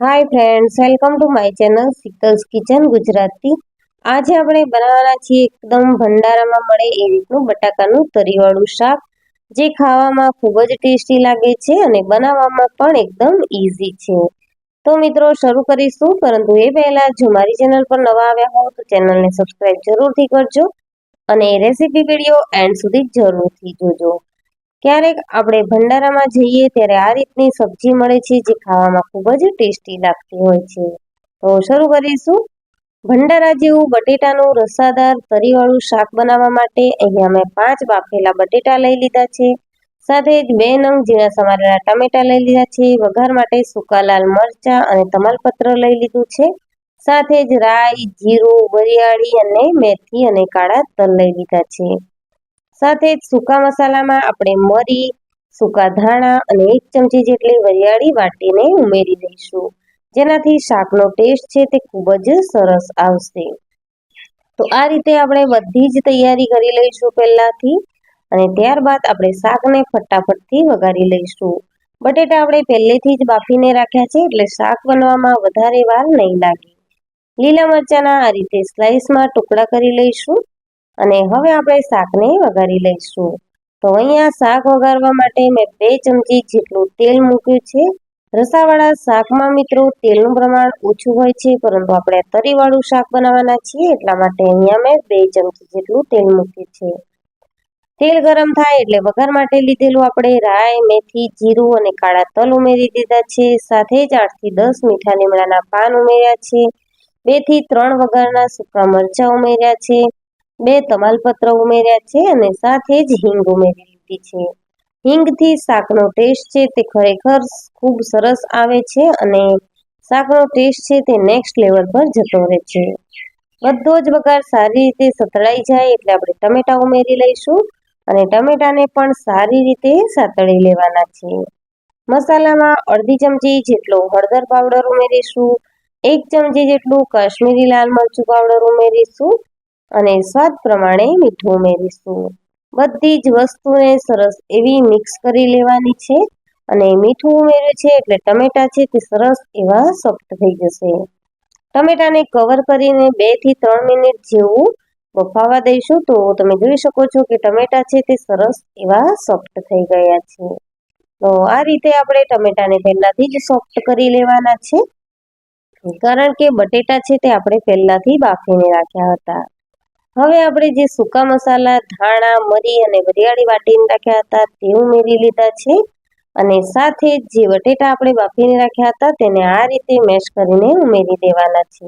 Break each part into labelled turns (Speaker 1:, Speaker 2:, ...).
Speaker 1: Hi friends welcome to my channel Sheetal's kitchen Gujarati આજે આપણે બનાવવાના છીએ એકદમ ભંડારામાં મળે એ રીતનું બટાકાનું તરીવાળું શાક, જે ખાવામાં ખૂબ જ ટેસ્ટી લાગે છે અને બનાવવામાં પણ એકદમ ઇઝી છે. તો મિત્રો, શરૂ કરીશું. પરંતુ એ પહેલાં, જો મારી ચેનલ પર નવા આવ્યા હો, તો ચેનલને સબસ્ક્રાઈબ જરૂરથી કરજો અને રેસીપી વીડિયો એન્ડ સુધી જરૂરથી જોજો. ક્યારેક આપણે ભંડારામાં જઈએ ત્યારે આ રીતની સબ્જી મળે છે જે ખાવામાં ખૂબ જ ટેસ્ટી લાગતી હોય છે. તો શરૂ કરીશું. ભંડારા જેવું બટેટાનું રસાદાર તરીવાળું શાક બનાવવા માટે અહીંયા મેં પાંચ બાફેલા બટેટા લઈ લીધા છે. સાથે જ બે નંગ ઝીણા સમારેલા ટામેટા લઈ લીધા છે. વઘાર માટે સૂકા લાલ મરચાં અને તમાલપત્ર લઈ લીધું છે. સાથે જ રાઈ, જીરું, વરિયાળી અને મેથી અને કાળા તલ લઈ લીધા છે. સાથે જ સૂકા મસાલામાં આપણે મરી, સૂકા ધાણા અને એક ચમચી જેટલી વરિયાળી વાટીને ઉમેરી દઈશું. જેનાથી શાકનો ટેસ્ટ છે તે ખૂબ જ સરસ આવશે. તો આ રીતે આપણે બધી જ તૈયારી કરી લઈશું પહેલાંથી અને ત્યારબાદ આપણે શાકને ફટાફટથી વઘારી લઈશું. બટેટા આપણે પહેલેથી જ બાફીને રાખ્યા છે એટલે શાક બનવામાં વધારે વાર નહીં લાગે. લીલા મરચાંના આ રીતે સ્લાઇસમાં ટુકડા કરી લઈશું. અને હવે આપણે શાકને વઘારી લઈશું. તો અહીંયા શાક વઘારવા માટે મેં બે ચમચી જેટલું તેલ મૂક્યું છે. રસાવાળા શાકમાં મિત્રો તેલનું પ્રમાણ ઓછું હોય છે, પરંતુ આપણે તરીવાળું શાક બનાવવાના છીએ, એટલા માટે અહીંયા મેં બે ચમચી જેટલું તેલ મૂક્યું છે. તેલ ગરમ થાય એટલે વઘાર માટે લીધેલું આપણે રાઈ, મેથી, જીરું અને કાળા તલ ઉમેરી દીધા છે. સાથે જ આઠથી દસ મીઠા લીમડાના પાન ઉમેર્યા છે. બેથી ત્રણ વઘારના સૂકા મરચાં ઉમેર્યા છે. બે તમાલપત્ર ઉમેર્યા છે અને સાથે જ હિંગ ઉમેરી લીધી છે. હિંગથી શાકનો ટેસ્ટ છે તે ખરેખર ખૂબ સરસ આવે છે અને શાકનો ટેસ્ટ છે તે નેક્સ્ટ લેવલ પર જતો રહે છે. બધો જ બગાડ સારી રીતે સતળાઈ જાય એટલે આપણે ટમેટા ઉમેરી લઈશું અને ટમેટાને પણ સારી રીતે સાતળી લેવાના છે. મસાલામાં અડધી ચમચી જેટલો હળદર પાવડર ઉમેરીશું, એક ચમચી જેટલું કાશ્મીરી લાલ મરચું પાવડર ઉમેરીશું અને સ્વાદ પ્રમાણે મીઠું ઉમેરીશું. બધી જ વસ્તુને સરસ એવી મિક્સ કરી લેવાની છે અને મીઠું ઉમેર્યું છે એટલે ટમેટા છે તે સરસ એવા સોફ્ટ થઈ જશે. ટમેટાને કવર કરીને બેથી ત્રણ મિનિટ જેવું બફાવા દઈશું તો તમે જોઈ શકો છો કે ટમેટા છે તે સરસ એવા સોફ્ટ થઈ ગયા છે. તો આ રીતે આપણે ટમેટાને પહેલાથી જ સોફ્ટ કરી લેવાના છે. કારણ કે બટેટા છે તે આપણે પહેલાથી બાફીને રાખ્યા હતા. હવે આપણે જે સૂકા મસાલા, ધાણા, મરી અને વરિયાળી વાટીને રાખ્યા હતા તે ઉમેરી લીધા છે. અને સાથે જે બટેટા આપણે બાફીને રાખ્યા હતા, તેને આ રીતે મેશ કરીને ઉમેરી દેવાના છે.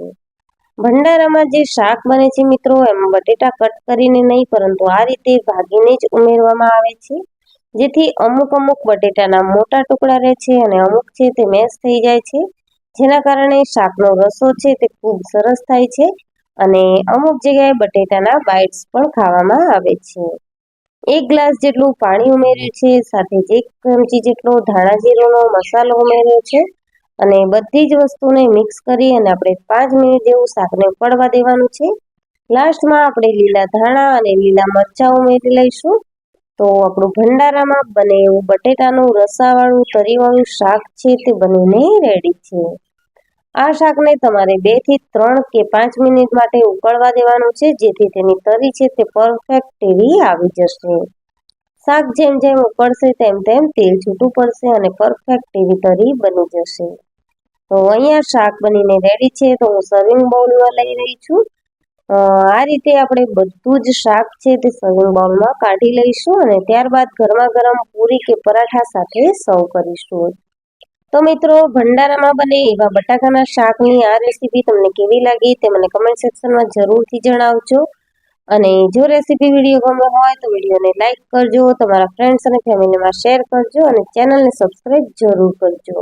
Speaker 1: ભંડારામાં જે શાક બને છે મિત્રો, એમાં બટેટા કટ કરીને નહીં, પરંતુ આ રીતે ભાગીને જ ઉમેરવામાં આવે છે. જેથી અમુક અમુક બટેટાના મોટા ટુકડા રહે છે અને અમુક છે તે મેશ થઈ જાય છે. જેના કારણે શાકનો રસો છે તે ખૂબ સરસ થાય છે. અને અમુક જગ્યાએ બટેટાના બાઇટ્સ પણ ખાવામાં આવે છે. એક ગ્લાસ જેટલું પાણી ઉમેર્યું છે, સાથે એક ચમચી જેટલો ધાણા જીરુંનો મસાલો ઉમેર્યો છે અને બધી જ વસ્તુને મિક્સ કરી અને આપણે પાંચ મિનિટ જેવું શાકને ઉકળવા દેવાનું છે. લાસ્ટમાં આપણે લીલા ધાણા અને લીલા મરચાં ઉમેરી લઈશું. તો આપણું ભંડારામાં બને એવું બટેટાનું રસાવાળું તરીવાળું શાક છે તે બનીને રેડી છે. આ શાકને તમારે બેથી ત્રણ કે પાંચ મિનિટ માટે ઉકળવા દેવાનું છે, જેથી તેની તરી છે તે પરફેક્ટ એવી આવી જશે. શાક જેમ જેમ ઉકળશે તેમ તેમ તેલ છૂટું પડશે અને પરફેક્ટ એવી તરી બની જશે. તો અહીંયા શાક બનીને રેડી છે, તો હું સર્વિંગ બાઉલમાં લઈ રહી છું. આ રીતે આપણે બધું જ શાક છે તે સર્વિંગ બાઉલમાં કાઢી લઈશું અને ત્યારબાદ ગરમા ગરમ પૂરી કે પરાઠા સાથે સર્વ કરીશું. તો મિત્રો, ભંડારામાં બને એવા બટાકાના શાકની આ રેસીપી તમને કેવી લાગી તે મને કમેન્ટ સેક્શનમાં જરૂરથી જણાવજો. અને જો રેસીપી વીડિયો ગમે હોય તો વિડીયોને લાઇક કરજો, તમારા ફ્રેન્ડ્સ અને ફેમિલીમાં શેર કરજો અને ચેનલને સબસ્ક્રાઈબ જરૂર કરજો.